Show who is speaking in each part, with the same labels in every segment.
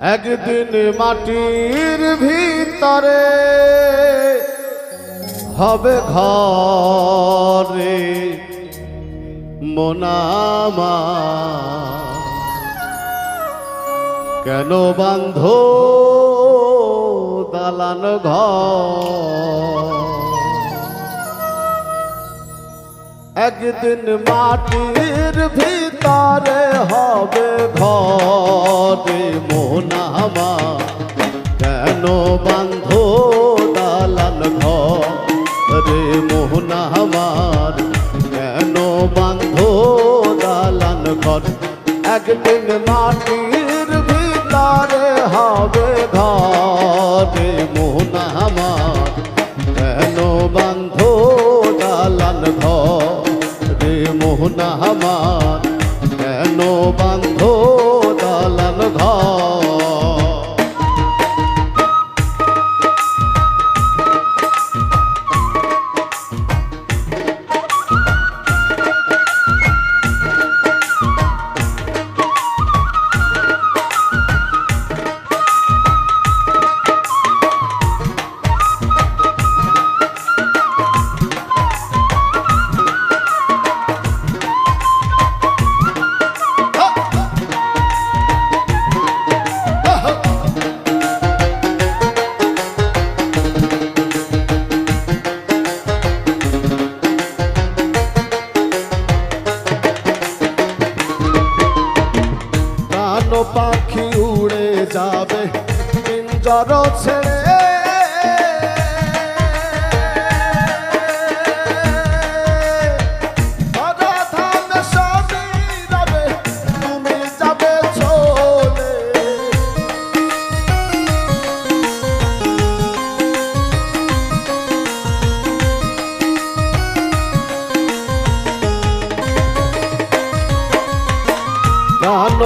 Speaker 1: একদিন মাটির ভিতরে হবে ঘরে মোনামা। কেন বান্ধ দালান ঘর? একদিন মাটির ভিতরে হবে ঘরে মোনামা কেন বান্ধ দালান ঘরে মোহনামার কেন বান্ধ দালান ঘর? একদিন মাটির ভিতরে হবে ঘরে মোহনামার কেন বান্ধ দালান ঘরে মোহনা আমার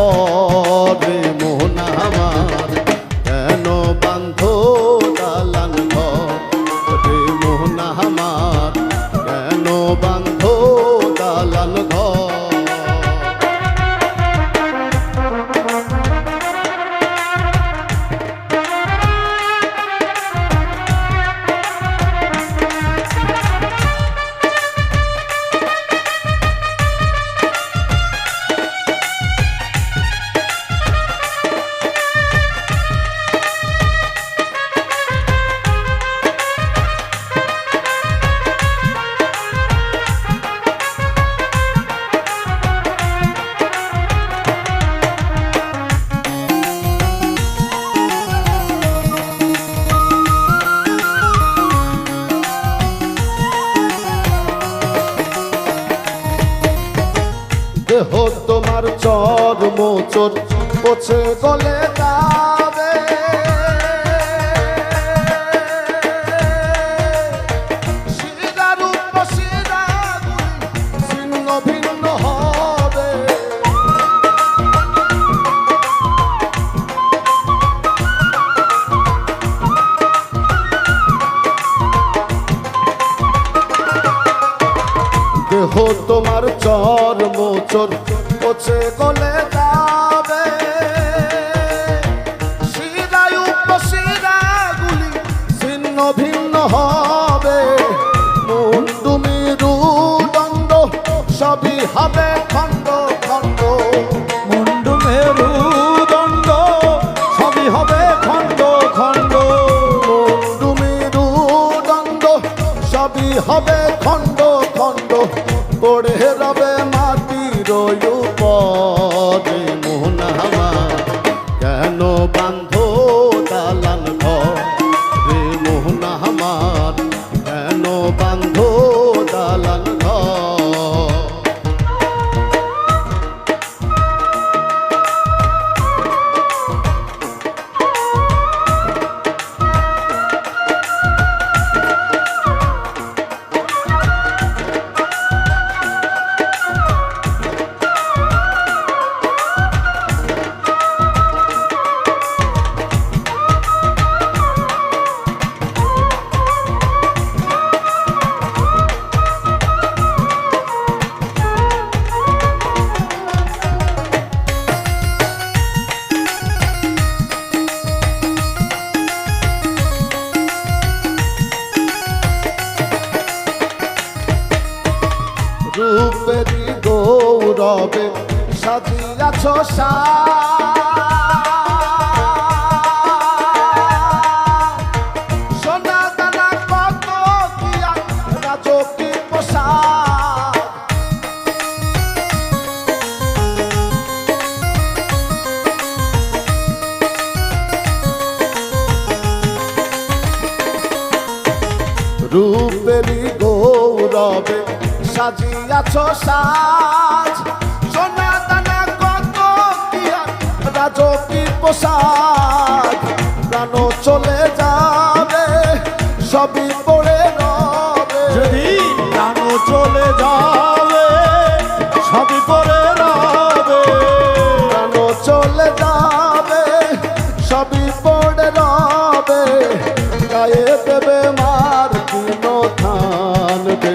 Speaker 1: পরে দেহ তোমার চর মোচর পছে গলে যাবে দেহ তোমার চর মোচর পচে গলে যাবে। শিরায় উপশিরাগুলি ছিন্ন ভিন্ন হবে দালান সা সোনা দানা কত আর রাজকি পোশাক রূপেরই গৌরবে সাজিয়াছ সাজ। পোশাক প্রাণ চলে যাবে সবই পড়ে রবে।
Speaker 2: যদি প্রাণ চলে যাবে সবই পরে রবে।
Speaker 1: প্রাণ চলে যাবে সবই পড়ে রবে। গায়ে দেবে মার দিন ধান দে